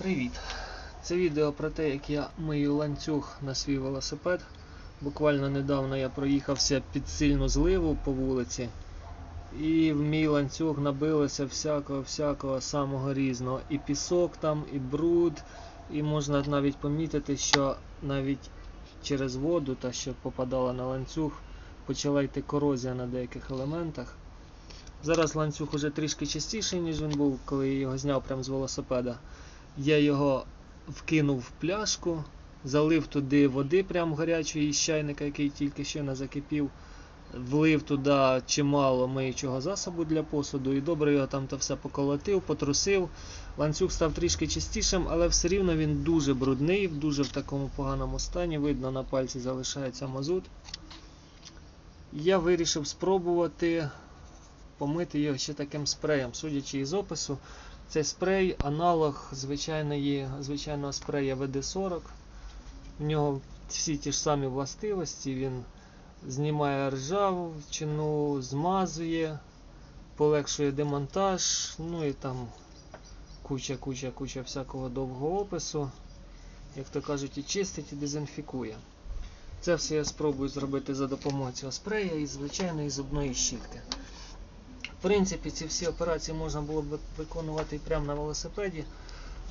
Привіт! Це відео про те, як я мию ланцюг на свій велосипед. Буквально недавно я проїхався під сильну зливу по вулиці, і в мій ланцюг набилося всякого-всякого самого різного. І пісок там, і бруд, і можна навіть помітити, що навіть через воду, та що попадала на ланцюг, почала йти корозія на деяких елементах. Зараз ланцюг уже трішки чистіший, ніж він був, коли я його зняв прямо з велосипеда. Я його вкинув в пляшку, залив туди води прям гарячої з чайника, який тільки що не закипів, влив туди чимало миючого засобу для посуду і добре його там то все поколотив, потрусив. Ланцюг став трішки чистішим, але все рівно він дуже брудний, дуже в такому поганому стані. Видно, на пальці залишається мазут. Я вирішив спробувати помити його ще таким спреєм, судячи із опису. Цей спрей аналог звичайної, звичайного спрея ВД-40. В нього всі ті ж самі властивості. Він знімає ржавчину, змазує, полегшує демонтаж, ну і там куча-куча-куча всякого довгого опису. Як то кажуть, і чистить, і дезінфікує. Це все я спробую зробити за допомогою цього спрея і звичайної зубної щітки. В принципі, ці всі операції можна було б виконувати і прямо на велосипеді,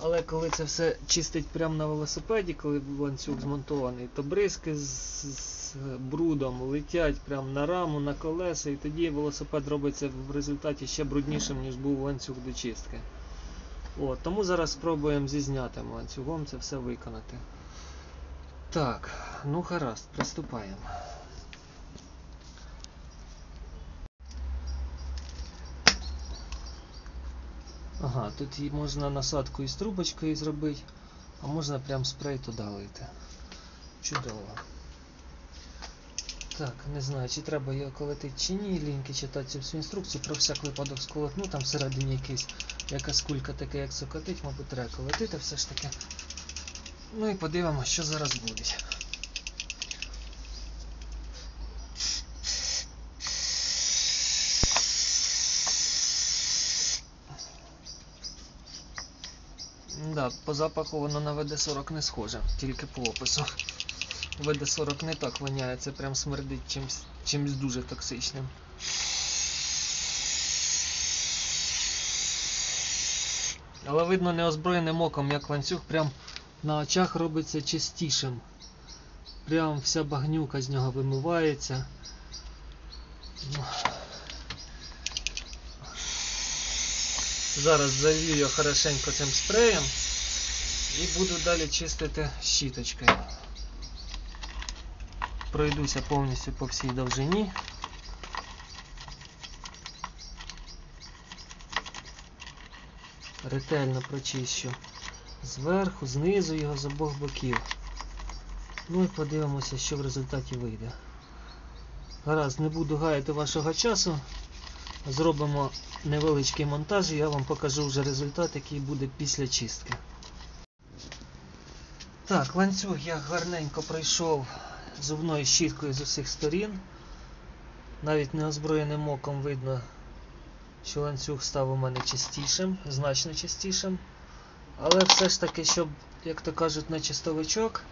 але коли це все чистить прямо на велосипеді, коли ланцюг змонтований, то бризки з, з брудом летять прямо на раму, на колеса, і тоді велосипед робиться в результаті ще бруднішим, ніж був ланцюг до чистки. От, Тому зараз спробуємо зі знятим ланцюгом це все виконати. Так, ну гаразд, приступаємо. Ага, тут і можна насадку із трубочкою зробити, а можна прям спрей туди лити. Чудово. Так, не знаю, чи треба його колотити чи ні, ліньки читати всю інструкцію, про всяк випадок сколотну, там всередині якийсь, якась кулька таке, як сокотить, мабуть, треба колотити все ж таки. Ну і подивимося, що зараз буде. Да, по запаху воно на ВД-40 не схоже, тільки по опису. ВД-40 не так воняє, це прям смердить чимсь, чимсь дуже токсичним. Але видно неозброєним оком, як ланцюг прям на очах робиться чистішим. Прям вся багнюка з нього вимивається. Зараз залью його хорошенько цим спреєм і буду далі чистити щіточкою. Пройдуся повністю по всій довжині. Ретельно прочищу зверху, знизу його з обох боків. Ну і подивимося, що в результаті вийде. Гаразд, не буду гаяти вашого часу. Зробимо невеличкий монтаж і я вам покажу вже результат, який буде після чистки. Так, ланцюг я гарненько пройшов зубною щіткою з усіх сторін. Навіть неозброєним оком видно, що ланцюг став у мене чистішим, значно чистішим. Але все ж таки, щоб, як то кажуть, на чистовичок,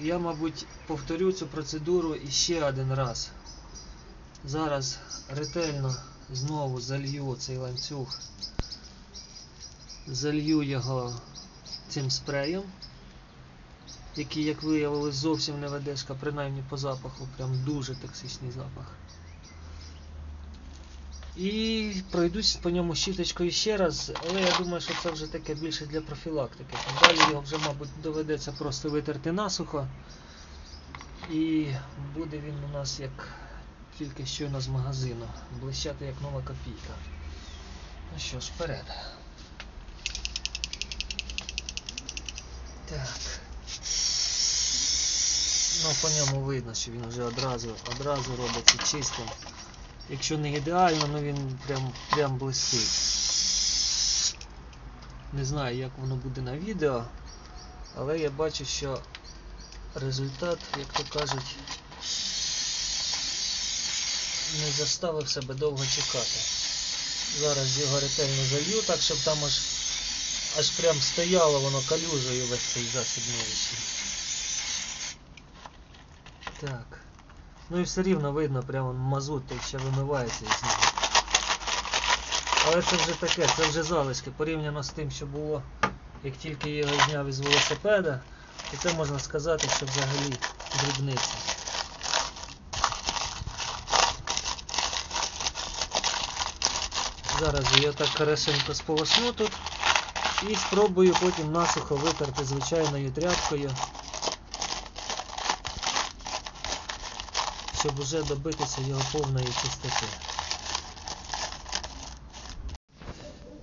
я, мабуть, повторю цю процедуру іще один раз. Зараз ретельно знову залью цей ланцюг, залью його цим спреєм, який, як виявилось, зовсім не ведешка, принаймні по запаху, прям дуже токсичний запах. І пройдусь по ньому щіточкою ще раз, але я думаю, що це вже таке більше для профілактики. Далі його вже, мабуть, доведеться просто витерти насухо. І буде він у нас як тільки щойно з магазину. Блищати як нова копійка. Ну що ж, вперед. Так. Ну, по ньому видно, що він вже одразу одразу робиться чистим. Якщо не ідеально, ну він прям прям блистить. Не знаю, як воно буде на відео, але я бачу, що результат, як то кажуть, не заставив себе довго чекати. Зараз його ретельно залью, так щоб там аж аж прям стояло воно калюжею весь цей засіб миючий. Так. Ну і все рівно видно, прямо мазут той ще вимивається із нього. Але це вже таке, це вже залишки. Порівняно з тим, що було, як тільки його зняв із велосипеда, то це можна сказати, що взагалі дрібниця. Зараз я так хорошенько сполосну тут і спробую потім насухо витерти звичайною тряпкою, щоб уже добитися його повної чистоти.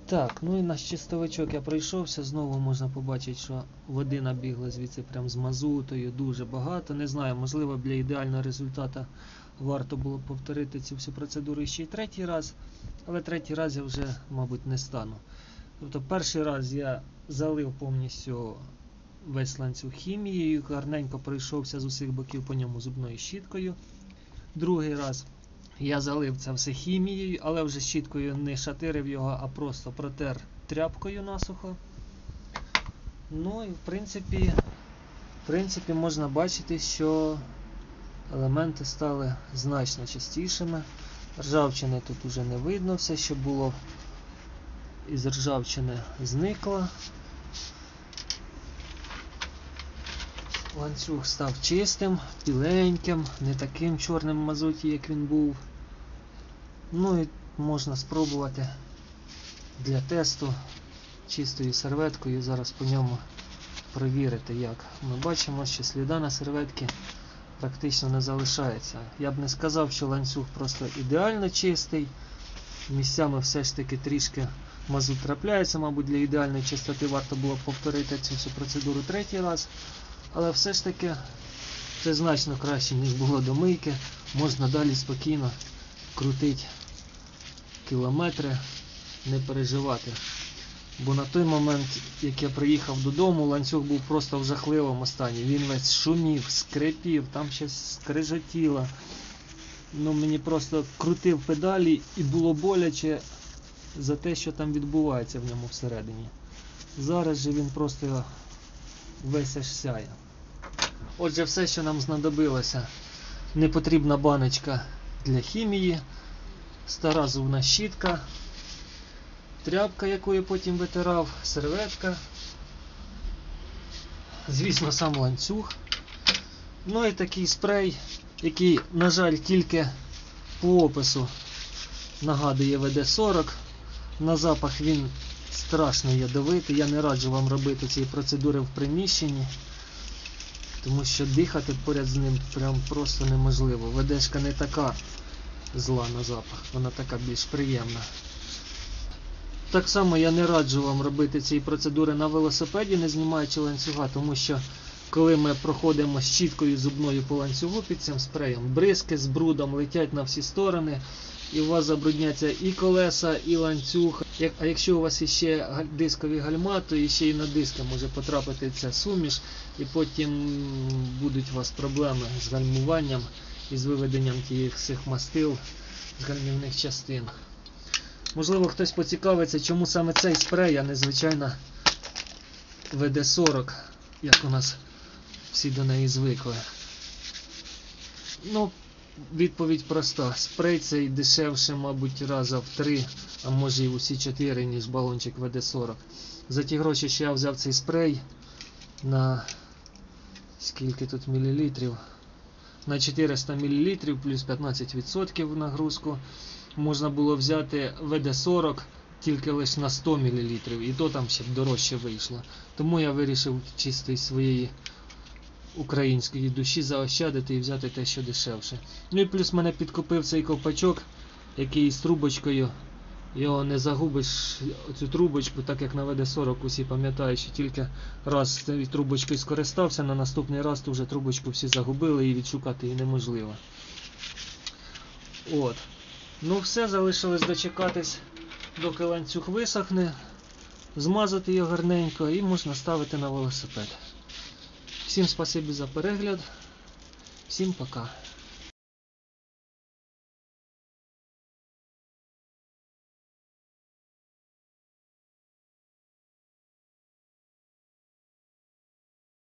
Так, ну і наш чистовичок я пройшовся, знову можна побачити, що води набігла звідси прям з мазутою, дуже багато. Не знаю, можливо для ідеального результату варто було повторити цю всю процедуру ще й третій раз, але третій раз я вже, мабуть, не стану. Тобто перший раз я залив повністю весь ланцюг хімією, гарненько пройшовся з усіх боків по ньому зубною щіткою. Другий раз я залив це все хімією, але вже щіткою не шатирив його, а просто протер тряпкою насухо. Ну і в принципі, в принципі можна бачити, що елементи стали значно чистішими. Ржавчини тут уже не видно, все, що було із ржавчини зникло. Ланцюг став чистим, біленьким, не таким чорним в мазуті, як він був. Ну і можна спробувати для тесту чистою серветкою зараз по ньому перевірити як. Ми бачимо, що сліда на серветці практично не залишається. Я б не сказав, що ланцюг просто ідеально чистий. Місцями все ж таки трішки мазут трапляється, мабуть, для ідеальної чистоти варто було повторити цю всю процедуру третій раз. Але все ж таки це значно краще, ніж було до мийки. Можна далі спокійно крутити кілометри, не переживати. Бо на той момент, як я приїхав додому, ланцюг був просто в жахливому стані. Він весь шумів, скрипів, там щось скрижотіло. Ну, мені просто крутив педалі і було боляче за те, що там відбувається в ньому всередині. Зараз же він просто весь аж сяє. Отже, все, що нам знадобилося. Непотрібна баночка для хімії, стара зубна щітка, тряпка, яку я потім витирав, серветка, звісно, сам ланцюг. Ну і такий спрей, який, на жаль, тільки по опису нагадує ВД-40. На запах він страшно ядовитий. Я не раджу вам робити ці процедури в приміщенні, тому що дихати поряд з ним прям просто неможливо. ВДшка не така зла на запах, вона така більш приємна. Так само я не раджу вам робити ці процедури на велосипеді, не знімаючи ланцюга, тому що коли ми проходимо з щіткою зубною по ланцюгу під цим спреєм, бризки з брудом летять на всі сторони, і у вас забрудняться і колеса, і ланцюг. А якщо у вас іще дискові гальма, то іще і на диски може потрапити ця суміш, і потім будуть у вас проблеми з гальмуванням і з виведенням тих всіх мастил з гальмівних частин. Можливо, хтось поцікавиться, чому саме цей спрей, а не звичайна ВД-40, як у нас всі до неї звикли. Ну, відповідь проста. Спрей цей дешевше, мабуть, раза в три, а може і усі чотири, ніж балончик ВД-40. За ті гроші, що я взяв цей спрей на скільки тут мілілітрів? На 400 мл плюс 15% нагрузку можна було взяти ВД-40 тільки лише на 100 мл, і то там ще дорожче вийшло. Тому я вирішив чисто із своєї української душі заощадити і взяти те, що дешевше. Ну і плюс мене підкупив цей ковпачок, який з трубочкою. Його не загубиш цю трубочку, так як на ВД-40 усі пам'ятають, що тільки раз цією трубочкою скористався, на наступний раз ту вже трубочку всі загубили і відшукати її неможливо. От. Ну все, залишилось дочекатись, доки ланцюг висохне, змазати його гарненько і можна ставити на велосипед. Всім спасибі за перегляд. Всім пока.